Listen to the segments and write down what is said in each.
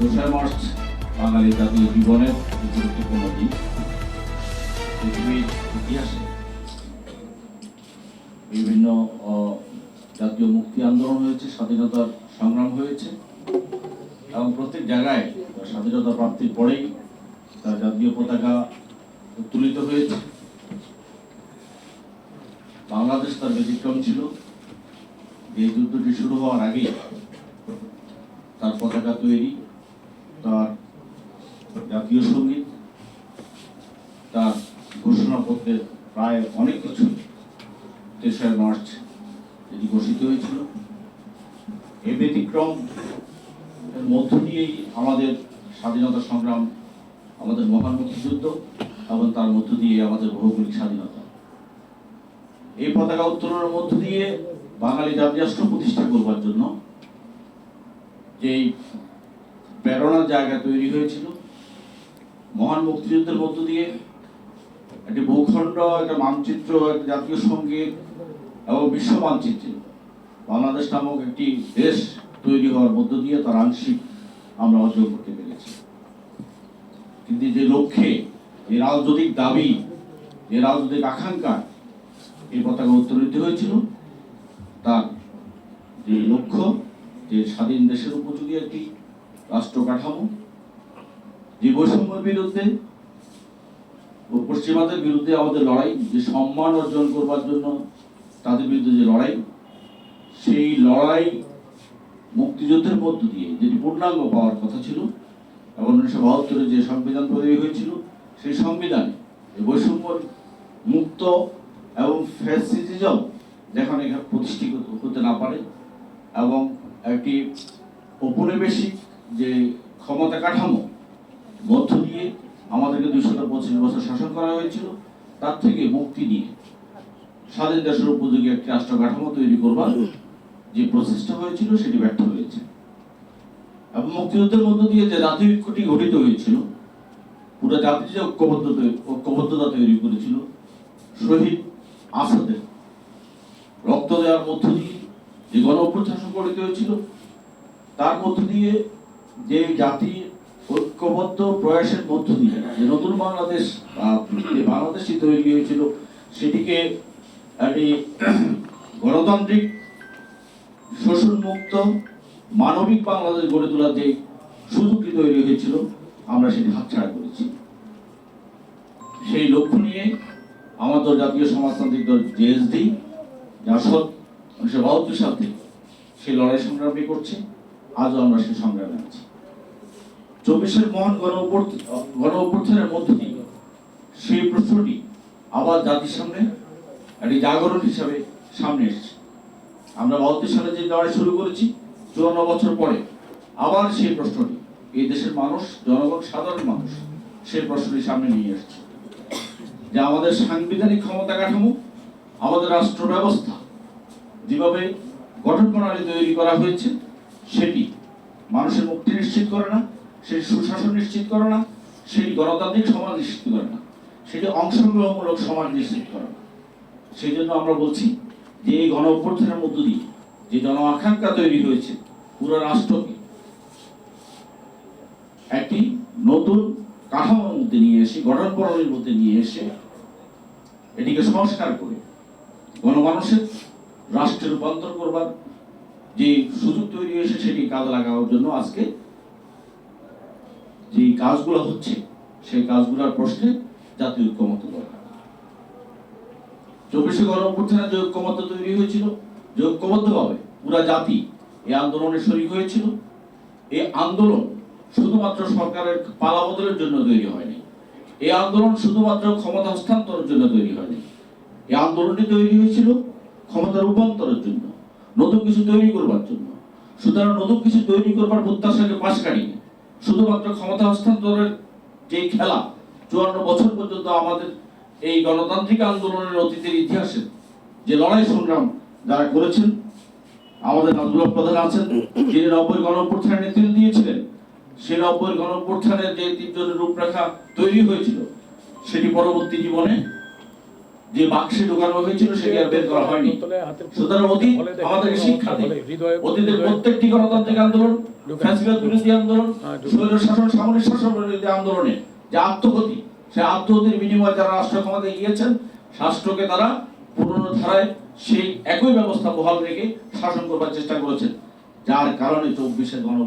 দোসরা মার্চ, বাঙালি জাতীয় জীবনের গুরুত্বপূর্ণ দিন। পৃথিবীর ইতিহাসে বিভিন্ন জাতীয় মুক্তি আন্দোলন হয়েছে, স্বাধীনতার সংগ্রাম হয়েছে। এবং প্রত্যেক জায়গায় স্বাধীনতা প্রাপ্তির পরেই তার জাতীয় পতাকা উত্তোলিত হয়েছে। বাংলাদেশ তার ব্যতিক্রম ছিল। এই যুদ্ধটি শুরু হওয়ার আগেই তার পতাকা তৈরি। তার জাতীয় সংগীত, তার ঘোষণাপত্রের প্রায় অনেক কিছু তেসরা মার্চ এটি ঘোষিত হয়েছিল। এই ব্যতিক্রম এর মধ্য দিয়েই আমাদের স্বাধীনতা সংগ্রাম, আমাদের মহান মুক্তিযুদ্ধ এবং তার মধ্য দিয়ে আমাদের ভৌগোলিক স্বাধীনতা। এই পতাকা উত্তোলনের মধ্য দিয়ে বাঙালি জাতি রাষ্ট্র প্রতিষ্ঠা করবার জন্য যেই প্রেরণার জায়গা তৈরি হয়েছিল। মহান মুক্তিযুদ্ধের মধ্য দিয়ে একটি ভূখণ্ড, একটা মানচিত্র, একটা জাতীয় সংগীত এবং বিশ্ব মানচিত্রে। বাংলাদেশ নামক একটি দেশ তৈরি হওয়ার মধ্য দিয়ে তার আংশিক আমরা অর্জন করতে পেরেছি। কিন্তু যে লক্ষ্যে, যে রাজনৈতিক দাবি, যে রাজনৈতিক আকাঙ্ক্ষা এই পতাকা উত্তোলিত হয়েছিল, তার যে লক্ষ্য, যে স্বাধীন দেশের উপযোগী একটি রাষ্ট্র কাঠামো যে বৈষম্যের বিরুদ্ধে ও পশ্চিমাদের বিরুদ্ধে আমাদের লড়াই, যে সম্মান অর্জন করবার জন্য তাদের বিরুদ্ধে যে লড়াই, সেই লড়াই মুক্তিযুদ্ধের মধ্য দিয়ে যেটি পূর্ণাঙ্গ পাওয়ার কথা ছিল এবং উনিশশো বাহাত্তরে যে সংবিধান তৈরি হয়েছিল, সেই সংবিধানে বৈষম্য মুক্ত এবং ফ্যাসিজম যেখানে এখানে প্রতিষ্ঠিত হতে না পারে এবং একটি ঔপনিবেশিক যে ক্ষমতা কাঠামো, মধ্য দিয়ে আমাদেরকে দুশো পঁচিশ বছর শাসন করা হয়েছিল, তার থেকে মুক্তি নিয়ে স্বাধীন দেশের উপযোগী একটি রাষ্ট্র কাঠামো তৈরি করবার যে প্রচেষ্টা হয়েছিল, সেটি ব্যর্থ হয়েছে। এবং মুক্তিযুদ্ধের মধ্য দিয়ে যে জাতীয় ঐক্যটি গঠিত হয়েছিল, পুরো জাতির যে ঐক্যবদ্ধতা ঐক্যবদ্ধতা তৈরি করেছিল, শহীদ আসাদের রক্ত দেওয়ার মধ্য দিয়ে যে গণ সংগঠিত হয়েছিল, তার মধ্য দিয়ে যে জাতি ঐক্যবদ্ধ প্রয়াসের মধ্য দিয়ে যে নতুন বাংলাদেশ আহ, যে বাংলাদেশই তৈরি হয়েছিল সেটিকে একটি গণতান্ত্রিক শোষণ মুক্ত মানবিক বাংলাদেশ গড়ে তোলার যে সুযোগটি তৈরি হয়েছিল আমরা সেটি হাতছাড়া করেছি। সেই লক্ষ্য নিয়ে আমাদের জাতীয় সমাজতান্ত্রিক দল জেএসডি জাসদ উনিশশো বাহাত্তর সাল থেকে সেই লড়াই সংগ্রামী করছে আজও আমরা সেই সংগ্রামে আছি। চব্বিশের মহান গণ অভ্যুত্থানের মধ্য দিয়ে সেই প্রশ্নটি আবার জাতির সামনে একটি জাগরণ হিসাবে সামনে এসেছে। আমরা বাহাত্তর সালে যে লড়াই শুরু করেছি, চুয়ান্ন বছর পরে আবার সেই প্রশ্নটি, এই দেশের মানুষ, জনগণ, সাধারণ মানুষ, সেই প্রশ্নটি সামনে নিয়ে এসেছে। যে আমাদের সাংবিধানিক ক্ষমতা কাঠামো, আমাদের রাষ্ট্র ব্যবস্থা যেভাবে গঠন প্রণালী তৈরি করা হয়েছে, সেটি মানুষের মুক্তি নিশ্চিত করে না সেই সুশাসন নিশ্চিত করে না, সেই গণতান্ত্রিক সমাজ নিশ্চিত করে না সেটি অংশগ্রহণমূলক সমাজ নিশ্চিত করে না। সেই জন্য আমরা বলছি যে এই গণ অভ্যর্থনের মধ্য দিয়ে যে জন আকাঙ্ক্ষা তৈরি হয়েছে পুরো রাষ্ট্রকে, একটি নতুন কাঠামোর মধ্যে নিয়ে এসে গঠন প্রণালীর মধ্যে নিয়ে এসে এটিকে সংস্কার করে গণমানুষের রাষ্ট্রে রূপান্তর করবার যে সুযোগ তৈরি হয়েছে সেটি কাজে লাগানোর জন্য আজকে যে কাজগুলো হচ্ছে, সেই কাজগুলোর প্রশ্নে জাতীয় ঐক্যমত দরকার। চব্বিশে গণ অভ্যুত্থানে যে ঐক্যমত তৈরি হয়েছিল, যে ঐক্যবদ্ধভাবে পুরা জাতি এই আন্দোলনে শরিক হয়েছিল, এই আন্দোলন শুধুমাত্র সরকারের পালা বদলের জন্য তৈরি হয়নি। এই আন্দোলন শুধুমাত্র ক্ষমতা হস্তান্তরের জন্য তৈরি হয়নি। এই আন্দোলনটি তৈরি হয়েছিল ক্ষমতা রূপান্তরের জন্য, নতুন কিছু তৈরি করবার জন্য। সুতরাং নতুন কিছু তৈরি করবার প্রত্যাশাকে পাশ কাটিয়ে শুধুমাত্র ক্ষমতা হস্তান্তরের যে খেলা, চুয়ান্ন বছর পর্যন্ত আমাদের এই গণতান্ত্রিক আন্দোলনের অতীতের ইতিহাসে যে লড়াই সংগ্রাম যারা করেছেন, আমাদের আন্দোলন প্রধান আছেন, যিনি নব্বই গণঅভ্যুত্থানের নেতৃত্ব দিয়েছিলেন, সেই নব্বই গণঅভ্যুত্থানের যে তিনজনের রূপরেখা তৈরি হয়েছিল, সেটি পরবর্তী জীবনে যে বাক্সে ঢোকানো হয়েছিল সেটি আর বের করা হয়নি। সুতরাং অতীত আমাদেরকে শিক্ষা দেয় অতীতের প্রত্যেকটি গণতান্ত্রিক আন্দোলন ফ্যাসিবাদ বিরোধী আন্দোলন হ্যাঁ, শাসন সামরিক শাসন বিরোধী আন্দোলনে যে আত্মহতি সেই আত্মহতির বিনিময়ে যারা রাষ্ট্র ক্ষমতায় গিয়েছেন রাষ্ট্রকে তারা পুরনো ধারায় সেই একই ব্যবস্থা বহাল রেখে শাসন করবার চেষ্টা করেছেন। যার কারণে চব্বিশের গণ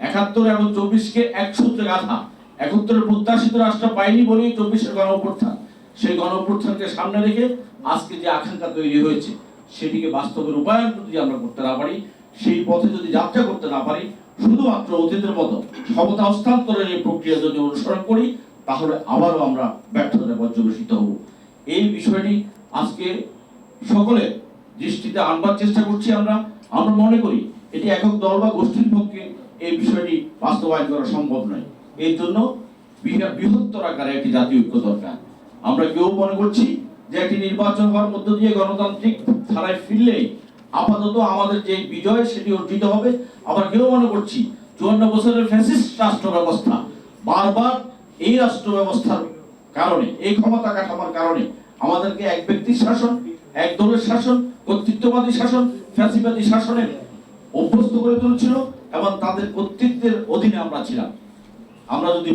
একাত্তর এবং চব্বিশকে এক সূত্রে গাথা। একত্তরের প্রত্যাশিত রাষ্ট্র পায়নি বলেই চব্বিশের গণ সেই গণ অভ্যুত্থানকে সামনে রেখে আজকে যে আকাঙ্ক্ষা তৈরি হয়েছে, সেটিকে বাস্তবের রূপায়ণ যদি আমরা করতে না পারি, সেই পথে যদি যাত্রা করতে না পারি, শুধুমাত্র অতীতের মতো ক্ষমতা হস্তান্তরের এই প্রক্রিয়া যদি অনুসরণ করি, তাহলে আবারও আমরা ব্যর্থতা পর্যবেসিত হব। এই বিষয়টি আজকে সকলে দৃষ্টিতে আনবার চেষ্টা করছি আমরা। আমরা মনে করি এটি একক দল বা গোষ্ঠীর পক্ষে এই বিষয়টি বাস্তবায়ন করা সম্ভব নয়। এর জন্য বৃহ- বৃহত্তর আকারে একটি জাতীয় ঐক্য দরকার। আমরা কেউ মনে করছি যে একটি নির্বাচন হওয়ার মধ্য দিয়ে গণতান্ত্রিক ধারায় ফিরলেই আপাতত আমাদের যে বিজয় সেটি অর্জিত হবে। আবার কেউ মনে করছি চুয়ান্ন বছরের ফ্যাসিস্ট রাষ্ট্র ব্যবস্থা বারবার এই রাষ্ট্র ব্যবস্থার কারণে, এই ক্ষমতা কাঠামোর কারণে আমাদেরকে এক ব্যক্তির শাসন, এক দলের শাসন, কর্তৃত্ববাদী শাসন, ফ্যাসিবাদী শাসনে অভ্যস্ত করে তুলেছিল এবং তাদের কর্তৃত্বের অধীনে আমরা ছিলাম। আমরা যদি